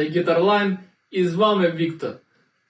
Каналі Guitarline і з вами Віктор.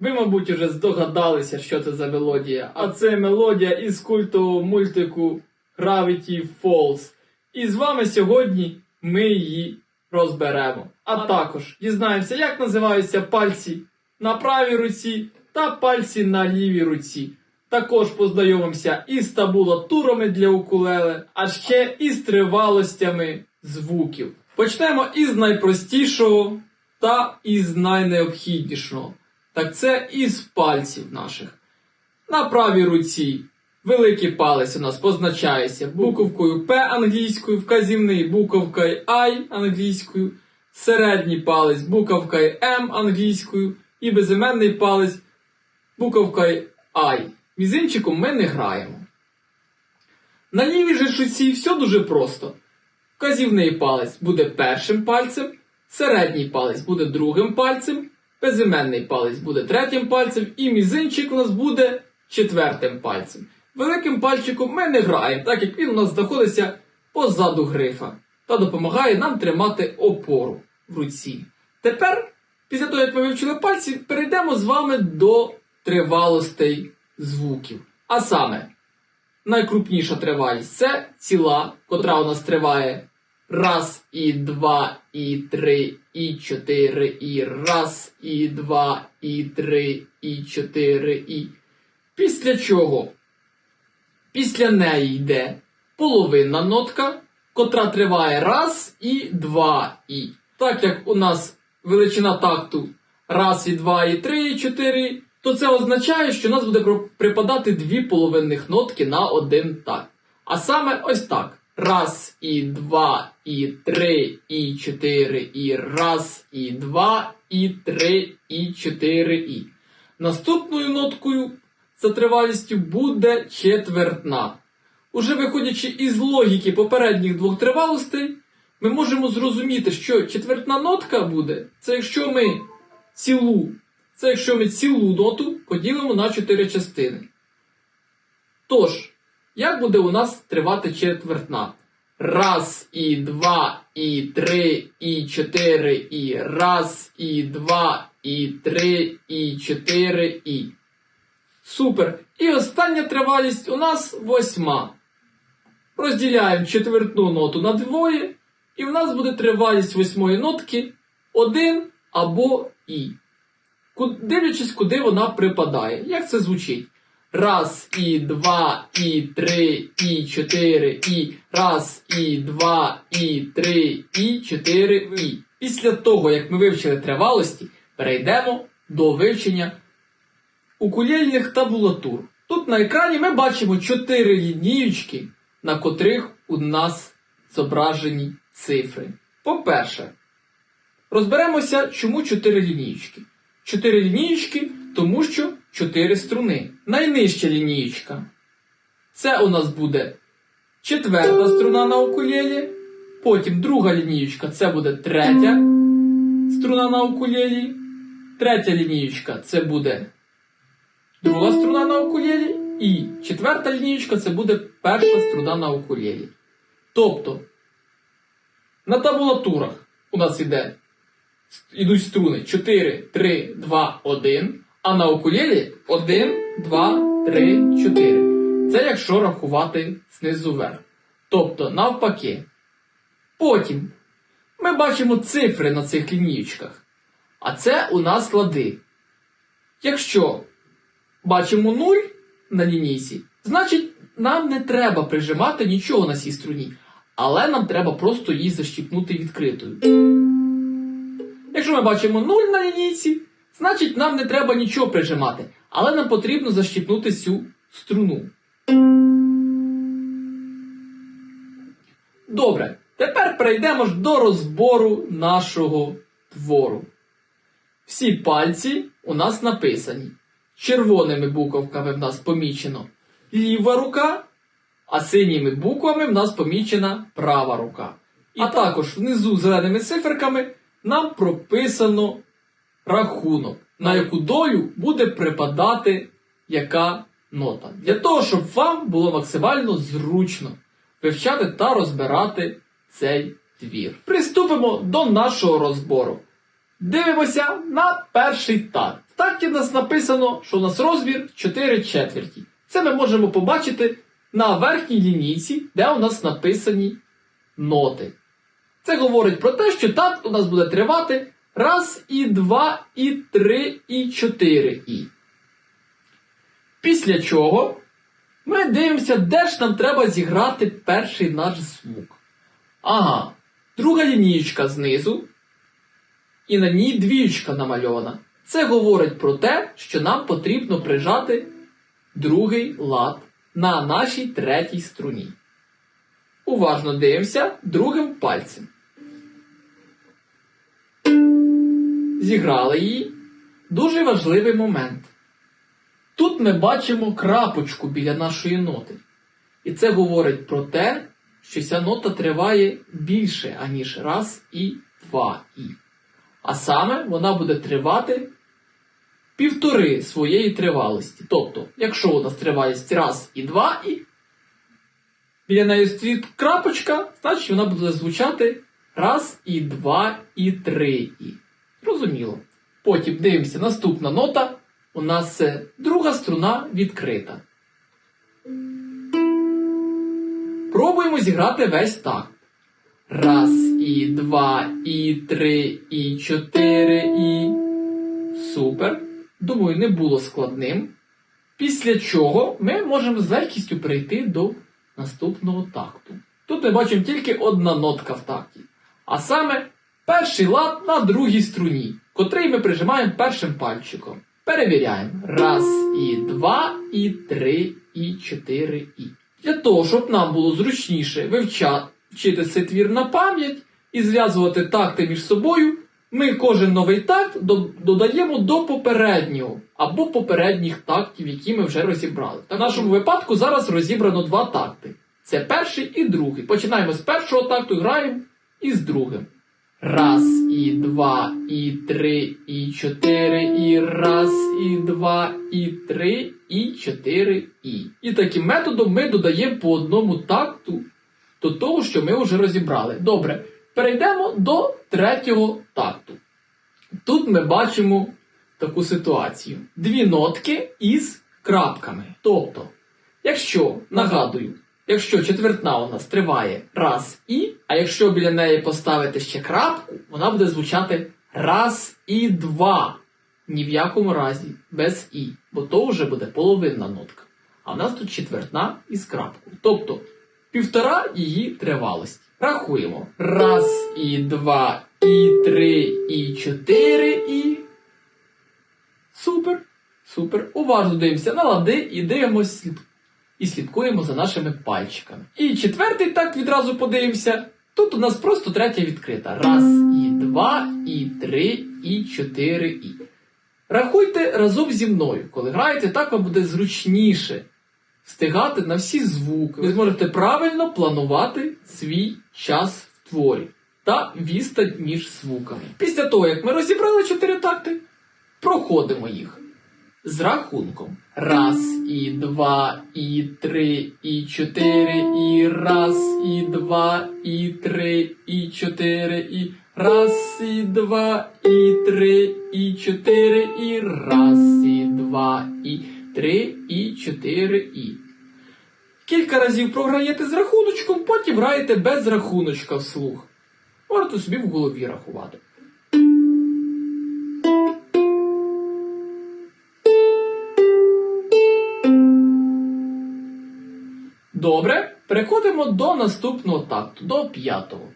Ви, мабуть, уже здогадалися, що це за мелодія. А це мелодія із культового мультику Gravity Falls. І з вами сьогодні ми її розберемо. А також дізнаємося, як називаються пальці на правій руці та пальці на лівій руці. Також познайомимося із табулатурами для укулеле, а ще із тривалостями звуків. Почнемо із найпростішого та із найнеобхіднішого. Так це із пальців наших. На правій руці великий палець у нас позначається буковкою П англійською, вказівний буковкою I англійською, середній палець буковкою М англійською і безіменний палець буковкою I. Мізинчиком ми не граємо. На лівій же руці все дуже просто. Вказівний палець буде першим пальцем, середній палець буде другим пальцем, безіменний палець буде третім пальцем, і мізинчик у нас буде четвертим пальцем. Великим пальчиком ми не граємо, так як він у нас знаходиться позаду грифа та допомагає нам тримати опору в руці. Тепер, після того, як ми вивчили пальці, перейдемо з вами до тривалостей звуків. А саме, найкрупніша тривалість це ціла, котра у нас триває раз, і два, і три, і чотири, і раз, і два, і три, і чотири, і. Після чого? Після неї йде половинна нотка, котра триває раз і два і. Так як у нас величина такту раз і два, і три, і чотири, то це означає, що у нас буде припадати дві половинних нотки на один такт. А саме ось так. Раз, і два, і три, і чотири, і раз, і два, і три, і чотири, і. Наступною ноткою за тривалістю буде четвертна. Уже виходячи із логіки попередніх двох тривалостей, ми можемо зрозуміти, що четвертна нотка буде, це якщо ми цілу, це якщо ми цілу ноту поділимо на чотири частини. Тож, як буде у нас тривати четвертна? Раз, і два, і три, і чотири, і раз, і два, і три, і чотири, і. Супер. І остання тривалість у нас восьма. Розділяємо четвертну ноту на двоє, і в нас буде тривалість восьмої нотки один або і. Дивлячись, куди вона припадає. Як це звучить? Раз, і два, і три, і чотири, і раз, і два, і три, і чотири, і. Після того, як ми вивчили тривалості, перейдемо до вивчення укулельних табулатур. Тут на екрані ми бачимо чотири лініючки, на котрих у нас зображені цифри. По-перше, розберемося, чому чотири лініючки. Чотири лініючки, тому що чотири струни. Найнижча лінієчка. Це у нас буде четверта струна на укулелі. Потім друга лінієчка це буде третя струна на укулелі. Третя лінієчка це буде друга струна на укулелі. І четверта лінієчка це буде перша струна на укулелі. Тобто, на табулатурах у нас іде ідуть струни 4, 3, 2, 1, а на укулелі 1, 2, 3, 4. Це якщо рахувати знизу вверх. Тобто навпаки. Потім ми бачимо цифри на цих лінієчках. А це у нас склади. Якщо бачимо 0 на лінійці, значить нам не треба прижимати нічого на цій струні, але нам треба просто її защіпнути відкритою. Якщо ми бачимо 0 на лінійці, значить нам не треба нічого прижимати, але нам потрібно защіпнути цю струну. Добре, тепер перейдемо ж до розбору нашого твору. Всі пальці у нас написані. Червоними буковками в нас помічено ліва рука, а синіми буквами в нас помічена права рука. А також внизу зеленими циферками нам прописано рахунок, на яку долю буде припадати яка нота. Для того, щоб вам було максимально зручно вивчати та розбирати цей твір. Приступимо до нашого розбору. Дивимося на перший такт. В такті в нас написано, що у нас розмір 4 четверті. Це ми можемо побачити на верхній лінійці, де у нас написані ноти. Це говорить про те, що такт у нас буде тривати раз, і два, і три, і чотири і. Після чого ми дивимося, де ж нам треба зіграти перший наш звук. Ага, друга лінієчка знизу, і на ній двіючка намальована. Це говорить про те, що нам потрібно прижати другий лад на нашій третій струні. Уважно дивимося другим пальцем. Зіграли її. Дуже важливий момент. Тут ми бачимо крапочку біля нашої ноти. І це говорить про те, що ця нота триває більше, аніж раз і два і. А саме вона буде тривати півтори своєї тривалості. Тобто, якщо у нас тривалість раз і два і, біля неї стоїть крапочка, значить вона буде звучати раз і два і три і. Зрозуміло. Потім дивимося, наступна нота. У нас це друга струна відкрита. Пробуємо зіграти весь такт. Раз, і два, і три, і чотири, і. Супер. Думаю, не було складним. Після чого ми можемо з легкістю перейти до наступного такту. Тут ми бачимо тільки одна нотка в такті. А саме перший лад на другій струні, котрий ми прижимаємо першим пальчиком. Перевіряємо. Раз, і два, і три, і чотири, і. Для того, щоб нам було зручніше вивчати цей твір на пам'ять і зв'язувати такти між собою, ми кожен новий такт додаємо до попереднього або попередніх тактів, які ми вже розібрали. В нашому випадку зараз розібрано два такти. Це перший і другий. Починаємо з першого такту, граємо і з другим. Раз, і два, і три, і чотири, і раз, і два, і три, і чотири, і. І таким методом ми додаємо по одному такту до того, що ми вже розібрали. Добре, перейдемо до третього такту. Тут ми бачимо таку ситуацію: дві нотки із крапками. Тобто, якщо, нагадую, якщо четвертна у нас триває раз і, а якщо біля неї поставити ще крапку, вона буде звучати раз і два. Ні в якому разі без і, бо то вже буде половинна нотка. А в нас тут четвертна із крапкою. Тобто півтора її тривалості. Рахуємо. Раз, і два, і три, і чотири, і. Супер. Супер. Уважно дивимося на лади і дивимося. І слідкуємо за нашими пальчиками. І четвертий так відразу подивимося. Тут у нас просто третя відкрита. Раз, і два, і три, і чотири, і. Рахуйте разом зі мною. Коли граєте, так вам буде зручніше встигати на всі звуки. Ви зможете правильно планувати свій час в творі та відстань між звуками. Після того, як ми розібрали чотири такти, проходимо їх з рахунком. Раз, і два, і три, і чотири, і раз, і два, і три, і чотири, і раз, і два, і три, і чотири, і раз, і два, і три, і чотири, і. Кілька разів програєте з рахуночком, потім граєте без рахуночка вслух. Можете собі в голові рахувати. Добре, переходимо до наступного такту, до п'ятого.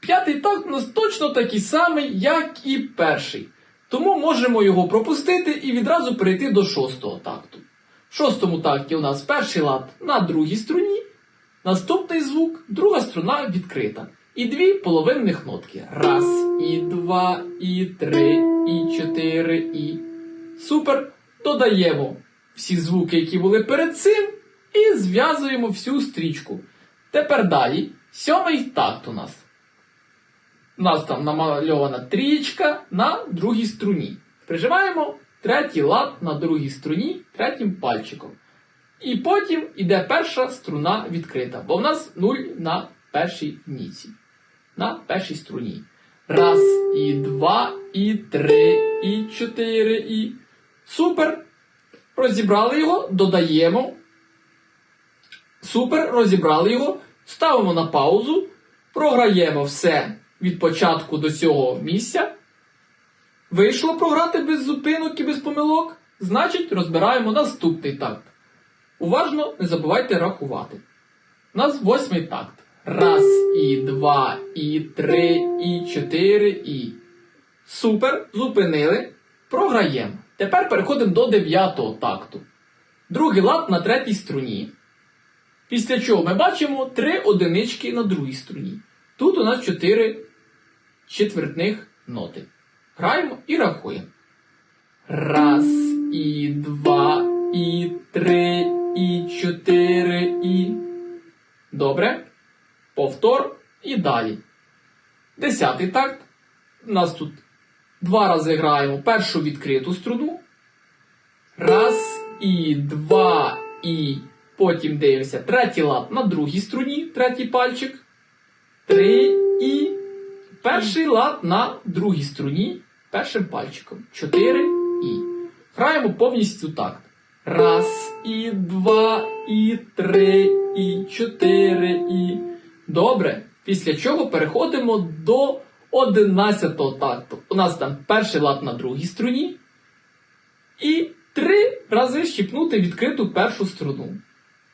П'ятий такт у нас точно такий самий, як і перший. Тому можемо його пропустити і відразу перейти до шостого такту. В шостому такті у нас перший лад на другій струні, наступний звук, друга струна відкрита. І дві половинних нотки. Раз, і два, і три, і чотири, і. Супер. Додаємо всі звуки, які були перед цим, і зв'язуємо всю стрічку. Тепер далі. Сьомий такт у нас. У нас там намальована трієчка на другій струні. Прижимаємо третій лад на другій струні третім пальчиком. І потім іде перша струна відкрита, бо в нас 0 на першій ніці. На першій струні. Раз, і два, і три, і чотири, і. Супер! Розібрали його, додаємо. Супер, розібрали його, ставимо на паузу, програємо все від початку до цього місця. Вийшло програти без зупинок і без помилок, значить розбираємо наступний такт. Уважно не забувайте рахувати. У нас восьмий такт. Раз, і два, і три, і чотири, і. Супер, зупинили. Програємо. Тепер переходимо до дев'ятого такту. Другий лад на третій струні. Після чого ми бачимо три одинички на другій струні. Тут у нас чотири четвертних ноти. Граємо і рахуємо. Раз, і два, і три, і чотири, і. Добре. Повтор і далі. Десятий такт. У нас тут два рази граємо першу відкриту струну. Раз, і два, і. Потім дивимося третій лад на другій струні, третій пальчик. Три і. Перший лад на другій струні першим пальчиком. Чотири і. Граємо повністю такт. Раз, і два, і три, і чотири, і. Добре. Після чого переходимо до одинадцятого такту. У нас там перший лад на другій струні. І три рази щіпнути відкриту першу струну.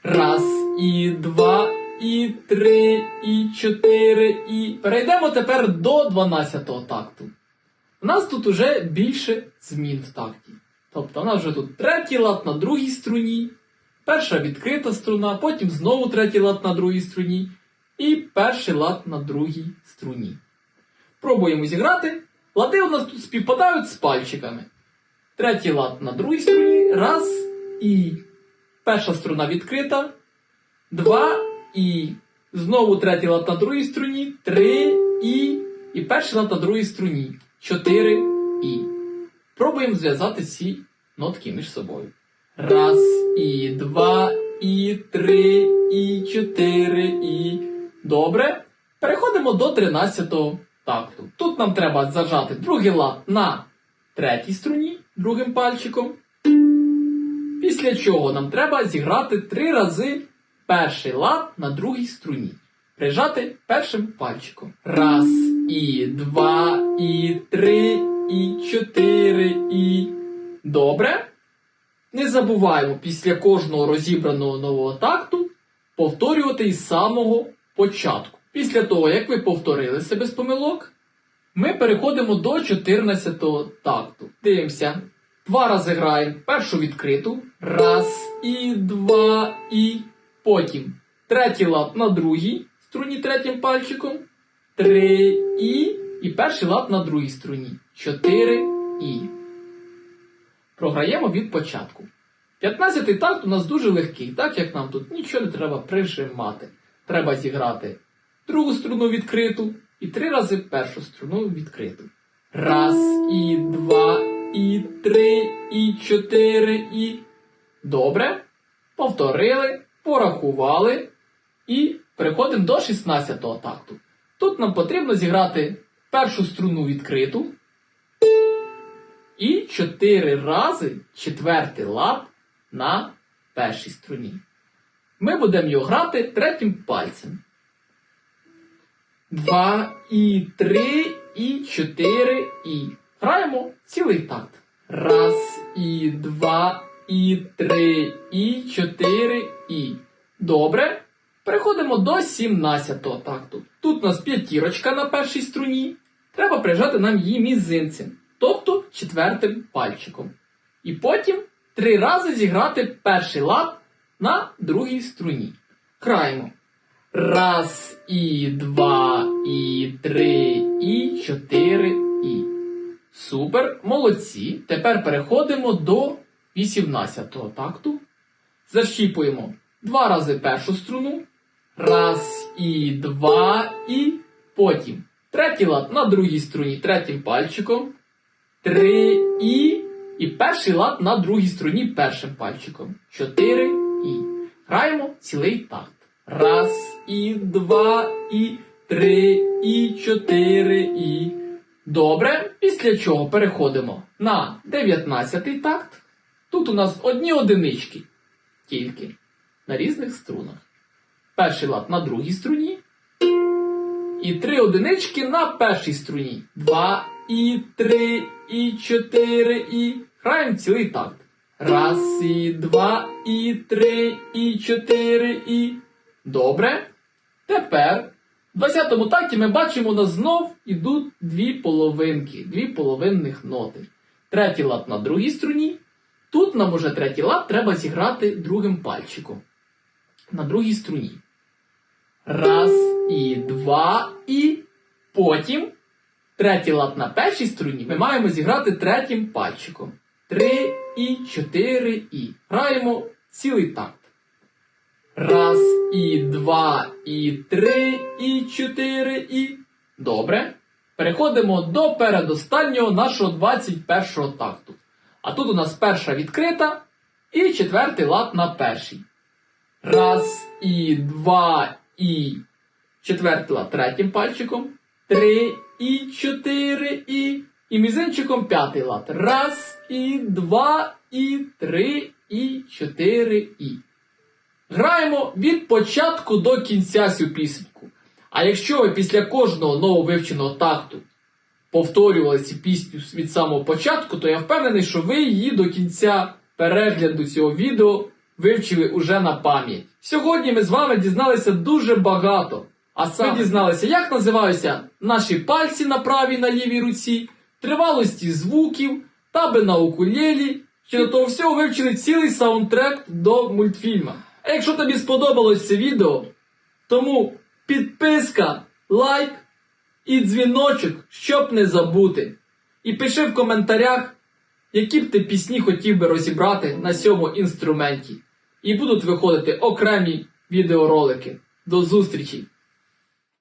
Раз, і два, і три, і чотири, і. Перейдемо тепер до 12-го такту. У нас тут уже більше змін в такті. Тобто у нас вже тут третій лад на другій струні, перша відкрита струна, потім знову третій лад на другій струні і перший лад на другій струні. Пробуємо зіграти. Лади у нас тут співпадають з пальчиками. Третій лад на другій струні. Раз і перша струна відкрита. Два і. Знову третій лад на другій струні. Три і. І перший лад на другій струні. Чотири і. Пробуємо зв'язати ці нотки між собою. Раз, і два, і три, і чотири, і. Добре. Переходимо до 13-го такту. Тут нам треба зажати другий лад на третій струні другим пальчиком. Після чого нам треба зіграти три рази перший лад на другій струні. Прижати першим пальчиком. Раз, і два, і три, і чотири, і. Добре. Не забуваємо після кожного розібраного нового такту повторювати із самого початку. Після того, як ви повторили це без помилок, ми переходимо до 14-го такту. Дивимося. Два рази граємо першу відкриту. Раз, і два, і. Потім третій лад на другій струні третім пальчиком. Три і. І перший лад на другій струні. Чотири і. Програємо від початку. 15-й такт у нас дуже легкий, так як нам тут нічого не треба прижимати. Треба зіграти другу струну відкриту і три рази першу струну відкриту. Раз, і два, і три, і чотири, і. Добре. Повторили, порахували. І переходимо до 16-го такту. Тут нам потрібно зіграти першу струну відкриту. І чотири рази четвертий лад на першій струні. Ми будемо його грати третім пальцем. Два і три, і чотири, і. Граємо цілий такт. Раз, і два, і три, і чотири, і. Добре. Переходимо до 17-го такту. Тут у нас п'ятірочка на першій струні. Треба прижати нам її мізинцем, тобто четвертим пальчиком. І потім три рази зіграти перший лад на другій струні. Граємо. Раз, і два, і три, і чотири. Супер, молодці. Тепер переходимо до 18-го такту. Защіпуємо два рази першу струну. Раз, і два, і. Потім третій лад на другій струні третім пальчиком. Три і. І перший лад на другій струні першим пальчиком. Чотири і. Граємо цілий такт. Раз, і два, і три, і чотири, і. Добре, після чого переходимо на 19 такт. Тут у нас одні одинички, тільки на різних струнах. Перший лад на другій струні. І три одинички на першій струні. Два і три, і чотири, і. Граємо цілий такт. Раз, і два, і три, і чотири, і. Добре. Тепер в 20-му такті ми бачимо, у нас знов ідуть дві половинки, дві половинних ноти. Третій лад на другій струні. Тут нам уже третій лад треба зіграти другим пальчиком. На другій струні. Раз і два і потім третій лад на першій струні ми маємо зіграти третім пальчиком. Три і чотири і. Граємо цілий такт. Раз і два і три і чотири і. Добре. Переходимо до передостаннього нашого 21-го такту. А тут у нас перша відкрита і четвертий лад на першій. Раз і два і четвертий лад третім пальчиком. Три і чотири і. І мізинчиком п'ятий лад. Раз і два і три і чотири і. Граємо від початку до кінця цю пісеньку. А якщо ви після кожного нововивченого такту повторювали цю пісню від самого початку, то я впевнений, що ви її до кінця перегляду цього відео вивчили уже на пам'ять. Сьогодні ми з вами дізналися дуже багато. А саме дізналися, як називаються наші пальці на правій на лівій руці, тривалості звуків, таби на укулелі. Ще до того всього вивчили цілий саундтрек до мультфільма. А якщо тобі сподобалось це відео, тому підписка, лайк і дзвіночок, щоб не забути. І пиши в коментарях, які б ти пісні хотів би розібрати на цьому інструменті. І будуть виходити окремі відеоролики. До зустрічі!